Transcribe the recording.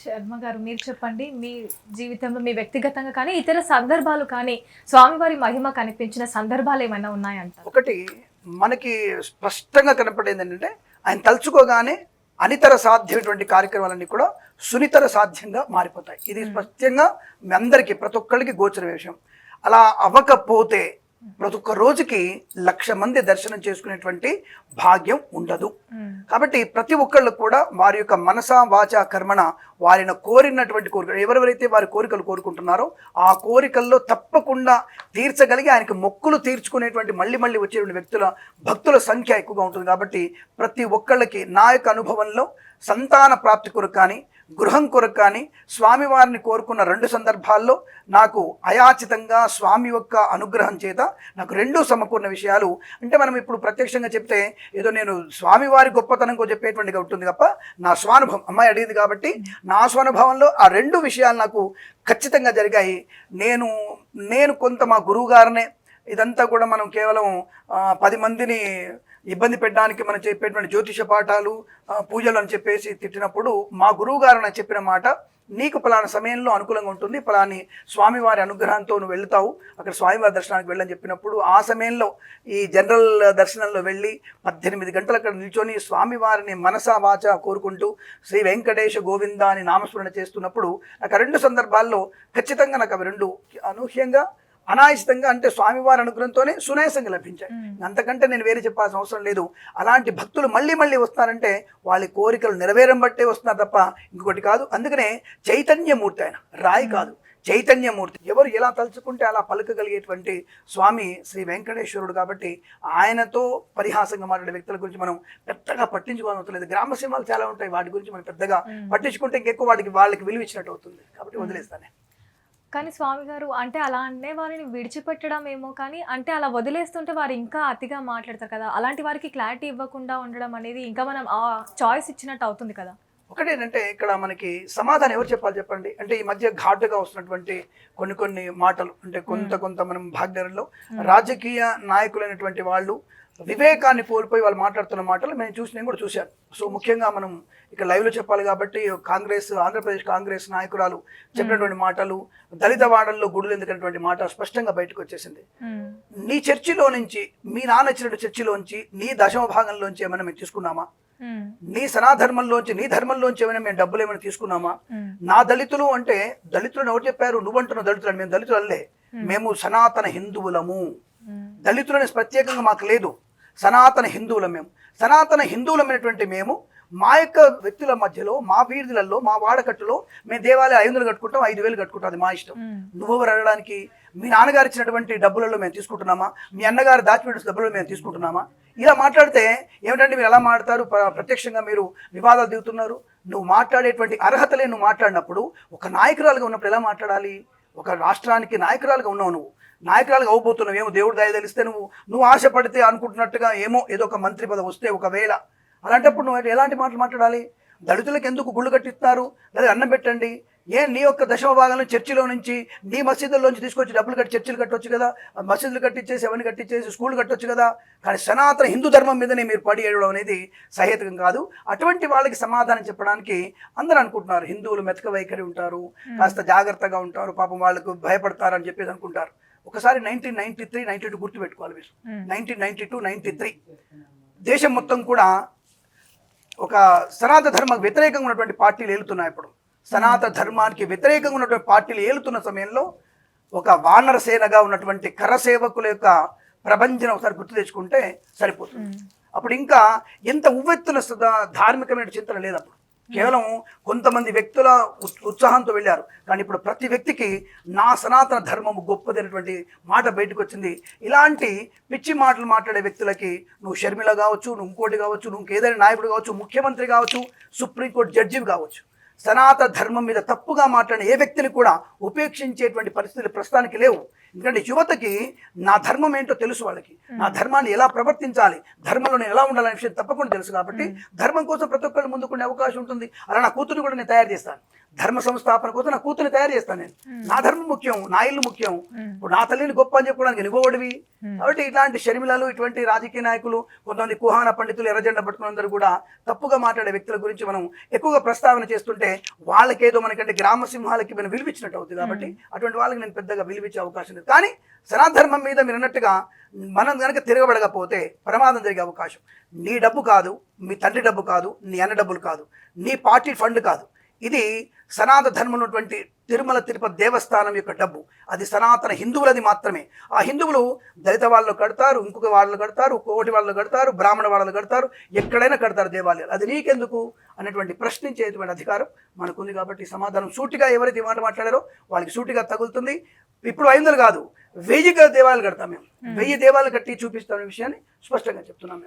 శర్మ గారు మీరు చెప్పండి మీ జీవితంలో మీ వ్యక్తిగతంగా కానీ ఇతర సందర్భాలు కానీ స్వామివారి మహిమ కనిపించిన సందర్భాలు ఏమైనా ఉన్నాయంటారు? ఒకటి మనకి స్పష్టంగా కనపడేది ఏంటంటే ఆయన తలుచుకోగానే అనితర సాధ్యమైనటువంటి కార్యక్రమాలన్నీ కూడా సునితర సాధ్యంగా మారిపోతాయి. ఇది స్పష్టంగా మీ అందరికీ ప్రతి ఒక్కరికి గోచర విషయం. అలా అవ్వకపోతే ప్రతి ఒక్క రోజుకి లక్ష మంది దర్శనం చేసుకునేటువంటి భాగ్యం ఉండదు. కాబట్టి ప్రతి ఒక్కళ్ళు కూడా వారి యొక్క మనస వాచ కర్మణ వారిని కోరినటువంటి కోరికలు ఎవరెవరైతే వారి కోరికలు కోరుకుంటున్నారో ఆ కోరికల్లో తప్పకుండా తీర్చగలిగి ఆయనకి మొక్కులు తీర్చుకునేటువంటి మళ్ళీ మళ్ళీ వచ్చేటువంటి వ్యక్తుల భక్తుల సంఖ్య ఎక్కువగా ఉంటుంది కాబట్టి ప్రతి ఒక్కళ్ళకి నా యొక్క అనుభవంలో సంతాన ప్రాప్తి కొరకు కానీ గృహం కొరకు కానీ స్వామివారిని కోరుకున్న రెండు సందర్భాల్లో నాకు అయాచితంగా స్వామి యొక్క అనుగ్రహం చేత నాకు రెండు సమకూర్ణ విషయాలు. అంటే మనం ఇప్పుడు ప్రత్యక్షంగా చెప్తే ఏదో నేను స్వామివారి గొప్పతనం చెప్పేటువంటి చెప్పేటువంటిగా ఉంటుంది తప్ప నా స్వానుభవం అమ్మాయి అడిగింది కాబట్టి నా స్వానుభవంలో ఆ రెండు విషయాలు నాకు ఖచ్చితంగా జరిగాయి. నేను నేను కొంత మా గురువు గారినే ఇదంతా కూడా మనం కేవలం పది మందిని ఇబ్బంది పెట్టడానికి మనం చెప్పేటువంటి జ్యోతిష పాఠాలు పూజలు అని చెప్పేసి తిట్టినప్పుడు మా గురువు గారు నాకు చెప్పిన మాట నీకు పలానా సమయంలో అనుకూలంగా ఉంటుంది పలాని స్వామివారి అనుగ్రహంతో నువ్వు వెళ్తావు అక్కడ స్వామివారి దర్శనానికి వెళ్ళని చెప్పినప్పుడు ఆ సమయంలో ఈ జనరల్ దర్శనంలో వెళ్ళి పద్దెనిమిది గంటలు అక్కడ నిల్చొని స్వామివారిని మనసా వాచ కోరుకుంటూ శ్రీ వెంకటేశ గోవింద అని నామస్మరణ చేస్తున్నప్పుడు నాకు ఆ రెండు సందర్భాల్లో ఖచ్చితంగా నాకు అవి రెండు అనూహ్యంగా అనాయసితంగా అంటే స్వామివారి అనుగ్రహంతోనే సునాయాసంగా లభించాయి. అంతకంటే నేను వేరే చెప్పాల్సిన అవసరం లేదు. అలాంటి భక్తులు మళ్ళీ మళ్ళీ వస్తారంటే వాళ్ళ కోరికలు నెరవేరం బట్టే వస్తున్నారు తప్ప ఇంకొకటి కాదు. అందుకనే చైతన్యమూర్తి ఆయన రాయి కాదు చైతన్యమూర్తి. ఎవరు ఎలా తలుచుకుంటే అలా పలకగలిగేటువంటి స్వామి శ్రీ వెంకటేశ్వరుడు కాబట్టి ఆయనతో పరిహాసంగా మాట్లాడే వ్యక్తుల గురించి మనం పెద్దగా పట్టించుకోవాల్సిన లేదు. గ్రామ సింహాలు చాలా ఉంటాయి. వాటి గురించి మనం పెద్దగా పట్టించుకుంటే ఇంకెక్కువ వాటికి వాళ్ళకి విలువ ఇచ్చినట్టు అవుతుంది. కాబట్టి వదిలేస్తానే. కానీ స్వామి గారు అంటే అలా అంటే వారిని విడిచిపెట్టడం ఏమో కానీ అంటే అలా వదిలేస్తుంటే వారు ఇంకా అతిగా మాట్లాడతారు కదా. అలాంటి వారికి క్లారిటీ ఇవ్వకుండా ఉండడం అనేది ఇంకా మనం ఆ చాయిస్ ఇచ్చినట్టు అవుతుంది కదా. ఒకటేంటంటే ఇక్కడ మనకి సమాధానం ఎవరు చెప్పాలి చెప్పండి? అంటే ఈ మధ్య ఘాటుగా వస్తున్నటువంటి కొన్ని కొన్ని మాటలు అంటే కొంత కొంత మనం భాగ్యనగరంలో రాజకీయ నాయకులైనటువంటి వాళ్ళు వివేకాన్ని కోల్పోయి వాళ్ళు మాట్లాడుతున్న మాటలు నేను చూసి నేను కూడా చూశాను. సో ముఖ్యంగా మనం ఇక లైవ్లో చెప్పాలి కాబట్టి కాంగ్రెస్ ఆంధ్రప్రదేశ్ కాంగ్రెస్ నాయకురాలు చెప్పినటువంటి మాటలు దళిత వాడల్లో గుడులు ఎందుకన్నటువంటి మాట స్పష్టంగా బయటకు వచ్చేసింది. మ్మ్. నీ చర్చిలో నుంచి మీ నాన్న ఇచ్చినటువంటి చర్చిలోంచి నీ దశమ భాగంలోంచి ఏమైనా మేము తీసుకున్నామా? మ్మ్. నీ సనాధర్మంలోంచి నీ ధర్మంలోంచి ఏమైనా మేము డబ్బులు ఏమైనా తీసుకున్నామా? మ్మ్. నా దళితులు అంటే దళితులను ఎవరు చెప్పారు? నువ్వంటున్న దళితులు మేము దళితులు అల్లే మేము సనాతన హిందువులము. మ్మ్. దళితులని ప్రత్యేకంగా మాకు లేదు. సనాతన హిందువులం మేము. సనాతన హిందువులమైనటువంటి మేము మా యొక్క వ్యక్తుల మధ్యలో మా వీధులలో మా వాడకట్టులో మేము దేవాలయం ఐదు వందలు కట్టుకుంటాం ఐదు వేలు కట్టుకుంటాం అది మా ఇష్టం. నువ్వెవరు అడగడానికి? మీ నాన్నగారు ఇచ్చినటువంటి డబ్బులలో మేము తీసుకుంటున్నామా? మీ అన్నగారు దాచిపెట్టిన డబ్బులలో మేము తీసుకుంటున్నామా? ఇలా మాట్లాడితే ఏమిటంటే మీరు ఎలా మాట్లాడతారు? ప్ర- ప్రత్యక్షంగా మీరు వివాదాలు దిగుతున్నారు. నువ్వు మాట్లాడేటువంటి అర్హతలే నువ్వు మాట్లాడినప్పుడు ఒక నాయకురాలుగా ఉన్నప్పుడు ఎలా మాట్లాడాలి? ఒక రాష్ట్రానికి నాయకురాలుగా ఉన్నావు నువ్వు. నాయకురాలుగా అవ్వబోతున్నావు ఏమో దేవుడు దయ తెలిస్తే నువ్వు నువ్వు ఆశపడితే అనుకుంటున్నట్టుగా ఏమో ఏదో ఒక మంత్రి పదవి వస్తే ఒకవేళ. అలాంటప్పుడు నువ్వు ఎలాంటి మాటలు మాట్లాడాలి? దళితులకు ఎందుకు గుళ్ళు కట్టిస్తారు? లేదా అన్నం పెట్టండి? ఏ నీ యొక్క దశమ భాగంలో చర్చిలో నుంచి నీ మసీదుల్లోంచి తీసుకొచ్చి డబ్బులు కట్టి చర్చిలు కట్టొచ్చు కదా? మసీదులు కట్టించేసి అవన్నీ కట్టించేసి స్కూల్ కట్టొచ్చు కదా? కానీ సనాతన హిందూ ధర్మం మీదనే మీరు పడి ఏడవడం అనేది సహేతుకం కాదు. అటువంటి వాళ్ళకి సమాధానం చెప్పడానికి అందరూ అనుకుంటున్నారు. హిందువులు మెతక వైఖరి ఉంటారు. కాస్త జాగ్రత్తగా ఉంటారు. పాపం వాళ్ళకు భయపడతారు అని చెప్పేసి అనుకుంటారు. ఒకసారి nineteen ninety three ninety two గుర్తుపెట్టుకోవాలి మీరు. Hmm. Nineteen ninety two ninety three. దేశం మొత్తం కూడా ఒక సనాతన ధర్మ వ్యతిరేకంగా ఉన్నటువంటి పార్టీలు ఏలుతున్నాయి ఇప్పుడు. సనాతన ధర్మానికి వ్యతిరేకంగా ఉన్నటువంటి పార్టీలు ఏలుతున్న సమయంలో ఒక వానర సేనగా ఉన్నటువంటి కరసేవకుల యొక్క ప్రభంజనం ఒకసారి గుర్తు తెచ్చుకుంటే సరిపోతుంది. అప్పుడు ఇంకా ఎంత ఉవ్వెత్తున సదా- ధార్మికమైన చింతన లేదు అప్పుడు. కేవలం కొంతమంది వ్యక్తుల ఉత్- ఉత్సాహంతో వెళ్ళారు. కానీ ఇప్పుడు ప్రతి వ్యక్తికి నా సనాతన ధర్మము గొప్పదైనటువంటి మాట బయటకు వచ్చింది. ఇలాంటి పిచ్చి మాటలు మాట్లాడే వ్యక్తులకి నువ్వు షర్మిల కావచ్చు నువ్వు ఇంకోటి కావచ్చు నువ్వు ఏదైనా నాయకుడు కావచ్చు ముఖ్యమంత్రి కావచ్చు సుప్రీంకోర్టు జడ్జి కావచ్చు. సనాతన ధర్మం మీద తప్పుగా మాట్లాడిన ఏ వ్యక్తిని కూడా ఉపేక్షించేటువంటి పరిస్థితులు ప్రస్తుతానికి లేవు. ఎందుకంటే యువతకి నా ధర్మం ఏంటో తెలుసు వాళ్ళకి. నా ధర్మాన్ని ఎలా ప్రవర్తించాలి ధర్మంలో నేను ఎలా ఉండాలనే విషయం తప్పకుండా తెలుసు కాబట్టి ధర్మం కోసం ప్రతి ఒక్కళ్ళు ముందుకునే అవకాశం ఉంటుంది. అలా నా కూతురు కూడా నేను తయారు చేస్తాను. ధర్మ సంస్థాపన కోసం నా కూతురు తయారు చేస్తాను నేను. నా ధర్మం ముఖ్యం నా ఇల్లు ముఖ్యం. ఇప్పుడు నా తల్లిని గొప్ప అని చెప్పుకోవడానికి మ్మ్. కాబట్టి ఇట్లాంటి షర్మిలలు ఇటువంటి రాజకీయ నాయకులు కొంతమంది కుహాన పండితులు ఎర్రజెండ పట్టుకున్నందరూ కూడా తప్పుగా మాట్లాడే వ్యక్తుల గురించి మనం ఎక్కువగా ప్రస్తావన చేస్తుంటే వాళ్ళకేదో మనకంటే గ్రామ సింహాలకి మనం విలువిచ్చినట్టు అవుతుంది. కాబట్టి అటువంటి వాళ్ళకి నేను పెద్దగా విలువిచ్చే అవకాశం లేదు. కానీ సనాధర్మం మీద మీరు అన్నట్టుగా మనం కనుక తిరగబడకపోతే ప్రమాదం జరిగే అవకాశం. నీ డబ్బు కాదు మీ తండ్రి డబ్బు కాదు నీ అన్న డబ్బులు కాదు నీ పార్టీ ఫండ్ కాదు. ఇది సనాతన ధర్మం ఉన్నటువంటి తిరుమల తిరుపతి దేవస్థానం యొక్క డబ్బు. అది సనాతన హిందువులది మాత్రమే. ఆ హిందువులు దళిత వాళ్ళు కడతారు ఇంకొక వాళ్ళు కడతారు కోటి వాళ్ళు కడతారు బ్రాహ్మణ వాళ్ళు కడతారు ఎక్కడైనా కడతారు దేవాలయాలు. అది నీకెందుకు అనేటువంటి ప్రశ్నించేటువంటి అధికారం మనకుంది కాబట్టి సమాధానం సూటిగా ఎవరైతే మాట మాట్లాడారో వాళ్ళకి సూటిగా తగులుతుంది. ఇప్పుడు ఐదు కాదు వెయ్యిగా దేవాలయాలు కడతాం మేము. వెయ్యి దేవాలయాలు కట్టి చూపిస్తామనే విషయాన్ని స్పష్టంగా చెప్తున్నాం మేము.